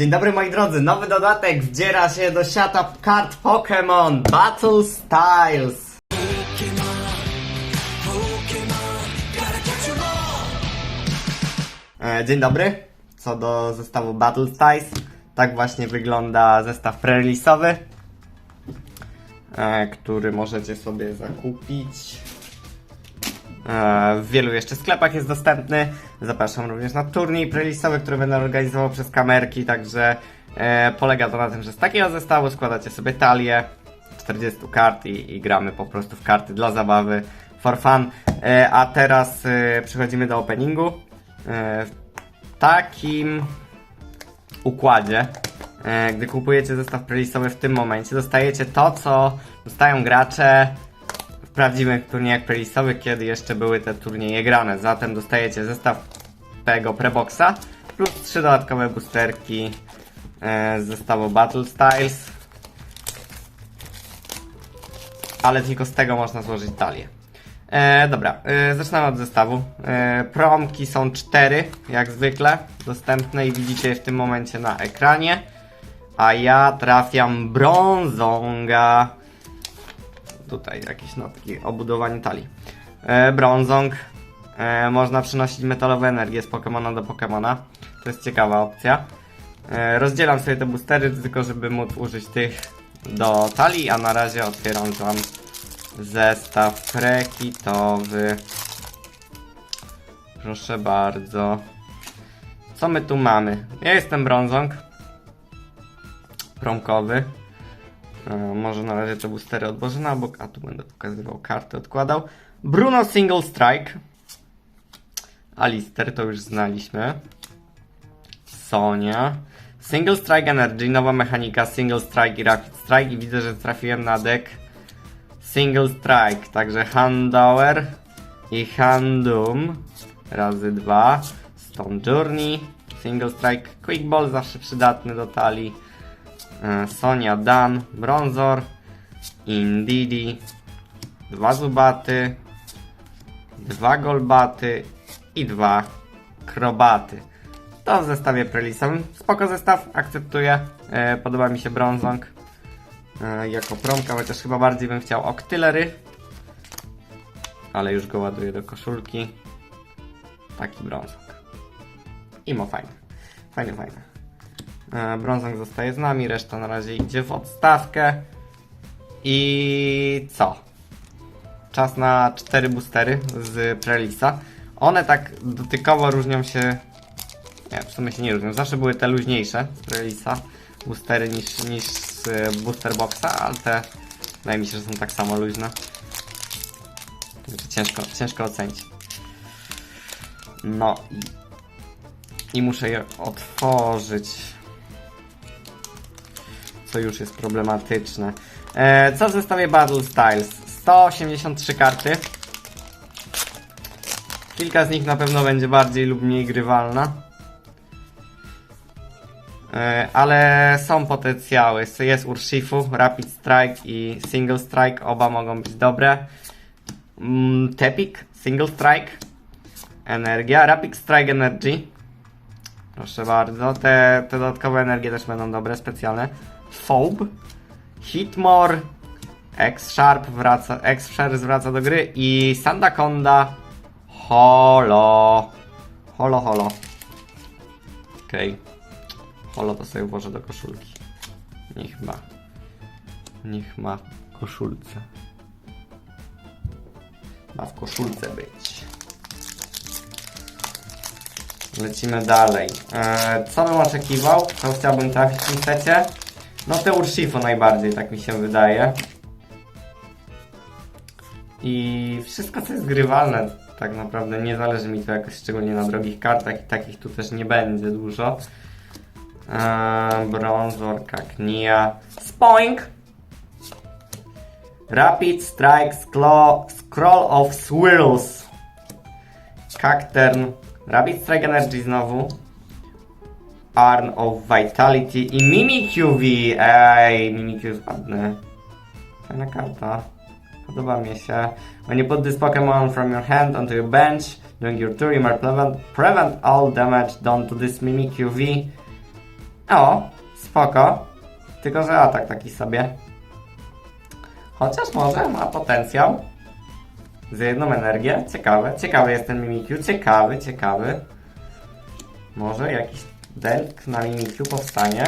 Dzień dobry moi drodzy, nowy dodatek wdziera się do świata kart Pokémon Battle Styles. E, Dzień dobry, co do zestawu Battle Styles, tak właśnie wygląda zestaw prelisowy, e, który możecie sobie zakupić. E, W wielu jeszcze sklepach jest dostępny. Zapraszam również na turniej prelisowy, który będę organizował przez kamerki, także e, polega to na tym, że z takiego zestawu składacie sobie talię 40 kart i, i gramy po prostu w karty dla zabawy, for fun. E, a teraz przechodzimy do openingu. W takim układzie, gdy kupujecie zestaw prelisowy w tym momencie, dostajecie to, co dostają gracze w prawdziwych turniejach prelisowych, kiedy jeszcze były te turnieje grane. Zatem dostajecie zestaw tego preboxa plus trzy dodatkowe boosterki e, z zestawu Battle Styles. Ale tylko z tego można złożyć talię. E, dobra, e, zaczynamy od zestawu. E, promki są cztery, jak zwykle, dostępne i widzicie je w tym momencie na ekranie. A ja trafiam brązonga. Tutaj jakieś notki o budowaniu talii. E, brązong. E, można przynosić metalowe energię z Pokemona do Pokemona. To jest ciekawa opcja. E, rozdzielam sobie te boostery, tylko żeby móc użyć tych do talii, a na razie otwieram wam zestaw prekitowy. Proszę bardzo. Co my tu mamy? Ja jestem brązong. Promkowy. E, może na razie te boostery odłożę na bok, a tu będę pokazywał karty, odkładał. Bruno Single Strike. Alister, to już znaliśmy. Sonia. Single Strike Energy, nowa mechanika Single Strike i Rapid Strike i widzę, że trafiłem na deck Single Strike, także Handower i Handum razy dwa. Stone Journey, Single Strike, Quick Ball zawsze przydatny do talii. E, Sonia Dan, Bronzor, Indidi, dwa Zubaty, dwa Golbaty i dwa Krobaty. To w zestawie prelisowym. Spoko zestaw, akceptuję. E, podoba mi się Bronzong e, jako promka, chociaż chyba bardziej bym chciał Octylery. Ale już go ładuję do koszulki. Taki Bronzong. Imo fajny. Fajny, fajny. E, Brązong zostaje z nami, reszta na razie idzie w odstawkę. I co? Czas na cztery boostery z Prelisa. One tak dotykowo różnią się. Nie, w sumie się nie różnią. Zawsze były te luźniejsze z Prelisa boostery niż, niż z e, booster boxa, ale te wydaje mi się, że są tak samo luźne. Ciężko, ciężko ocenić. No i, i muszę je otworzyć co już jest problematyczne. E, co w zestawie Battle Styles? 183 karty. Kilka z nich na pewno będzie bardziej lub mniej grywalna. E, ale są potencjały. Jest Urshifu, Rapid Strike i Single Strike. Oba mogą być dobre. Mm, Tepik, Single Strike. Energia, Rapid Strike Energy. Proszę bardzo. Te, te dodatkowe energie też będą dobre, specjalne. Phobe, Hitmore, X-Sharp wraca, X-Sharp wraca do gry i Sandaconda Holo. Holo, holo. Okej. Holo to sobie włożę do koszulki. Niech ma. Niech ma koszulce. Ma w koszulce być. Lecimy dalej. Eee, co bym oczekiwał? Co chciałbym trafić w tym secie? No te Urshifu najbardziej, tak mi się wydaje. I wszystko co jest grywalne, tak naprawdę nie zależy mi to jakoś szczególnie na drogich kartach i takich tu też nie będzie dużo. Eee, Bronzor, Kaknia, Spoink! Rapid Strike, Sclo- Scroll of Swirls. Cacturn, Rapid Strike Energy znowu. Arn of Vitality i Mimikyu. Ej, Mimikyu jest ładny. Fajna karta. Podoba mi się. When you put this Pokemon from your hand onto your bench during your turn, you may prevent, prevent all damage done to this Mimikyu V O, spoko. Tylko, że atak taki sobie. Chociaż może ma potencjał. Za jedną energię. Ciekawe. Ciekawy jest ten Mimikyu. Ciekawy, ciekawy. Może jakiś delk na Mimikyu powstanie.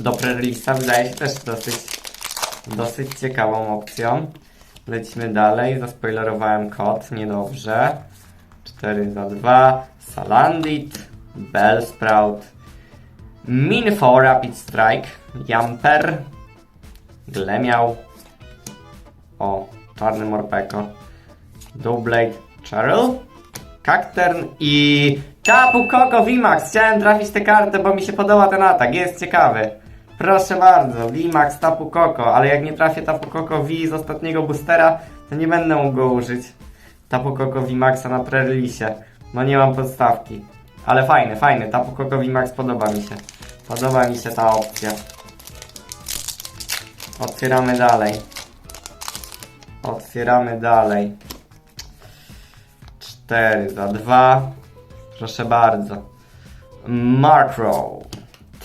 Do prerelease'a wydaje się też dosyć, dosyć ciekawą opcją. Lecimy dalej. Zaspoilerowałem kod. Niedobrze. 4 za 2. Salandit. Bellsprout. Minfo Rapid Strike. Jumper. Glemiał. O, czarny Morpeko. Doublade Cheryl. Kaktern i Tapu Koko VMAX. Chciałem trafić tę kartę, bo mi się podoba ten atak. Jest ciekawy. Proszę bardzo, VMAX Tapu Koko, ale jak nie trafię Tapu Koko V z ostatniego boostera, to nie będę mógł go użyć. Tapu Koko VMAXa na prereleasie. No nie mam podstawki. Ale fajny, fajny. Tapu Koko VMAX podoba mi się. Podoba mi się ta opcja. Otwieramy dalej. Otwieramy dalej. 4 za 2. Proszę bardzo. Macro.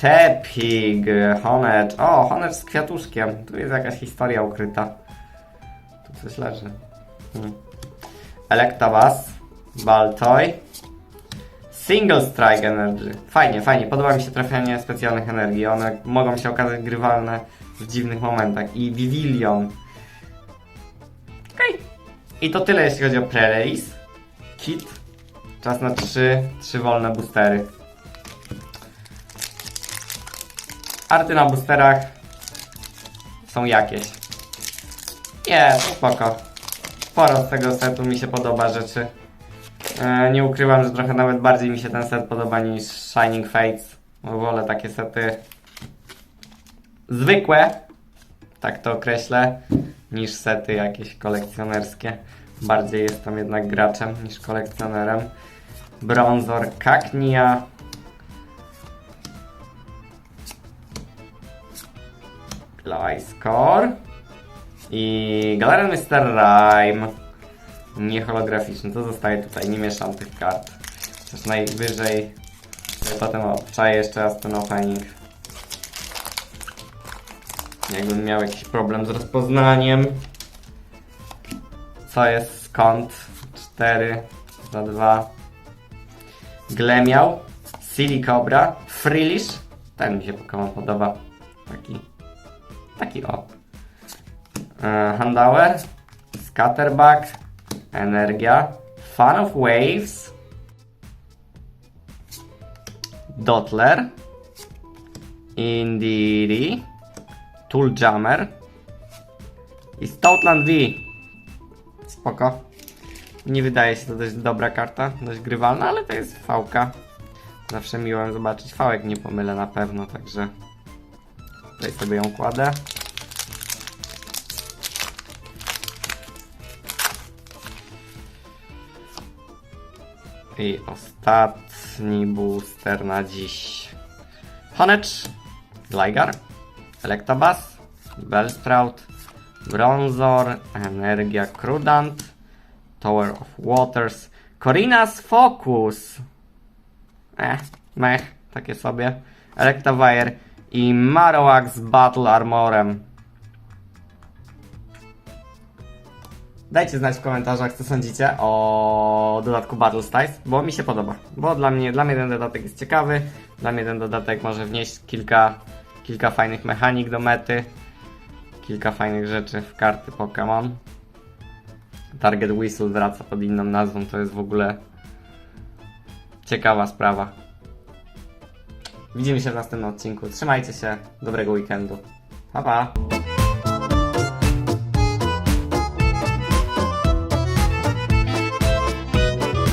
Tepig. Honet. O, Honet z kwiatuszkiem. Tu jest jakaś historia ukryta. Tu coś leży. Hmm. Electabuzz. Baltoy. Single Strike Energy. Fajnie, fajnie. Podoba mi się trafianie specjalnych energii. One mogą się okazać grywalne w dziwnych momentach. I Vivilion. Okej. I to tyle, jeśli chodzi o pre-release. Kit. Czas na trzy, trzy wolne boostery. Arty na boosterach są jakieś. Jest, spoko. Sporo z tego setu mi się podoba rzeczy. E, nie ukrywam, że trochę nawet bardziej mi się ten set podoba niż Shining Fates. Wolę takie sety zwykłe, tak to określę, niż sety jakieś kolekcjonerskie. Bardziej jestem jednak graczem niż kolekcjonerem. Bronzor Kaknia. Gliscor. I Galarian Mr. Rhyme. Nie holograficzny, to zostaje tutaj, nie mieszam tych kart. Chociaż najwyżej potem obczaję jeszcze raz ten opening. Jakbym miał jakiś problem z rozpoznaniem. Co jest skąd? 4 za 2. Glemiał. Silly Cobra. Freelish. Ten mi się Pokémon podoba. Taki. Taki o. E, Handauer. Energia. Fan of Waves. Dotler. Indeedy. Tool Jammer. I Stoutland V. Spoko. Nie wydaje się to dość dobra karta, dość grywalna, ale to jest fałka. Zawsze miłem zobaczyć fałek, nie pomylę na pewno, także tutaj sobie ją kładę. I ostatni booster na dziś. Honecz, Gligar, Electabuzz, Bellsprout, Bronzor, Energia Crudant, Tower of Waters, Corinas Focus. Eh, mech, takie sobie. Electivire i Marowak z Battle Armorem. Dajcie znać w komentarzach, co sądzicie o dodatku Battle Styles, bo mi się podoba. Bo dla mnie, dla mnie ten dodatek jest ciekawy. Dla mnie ten dodatek może wnieść kilka, kilka fajnych mechanik do mety. Kilka fajnych rzeczy w karty Pokémon. Target Whistle wraca pod inną nazwą, to jest w ogóle ciekawa sprawa. Widzimy się w następnym odcinku. Trzymajcie się, dobrego weekendu. Pa pa!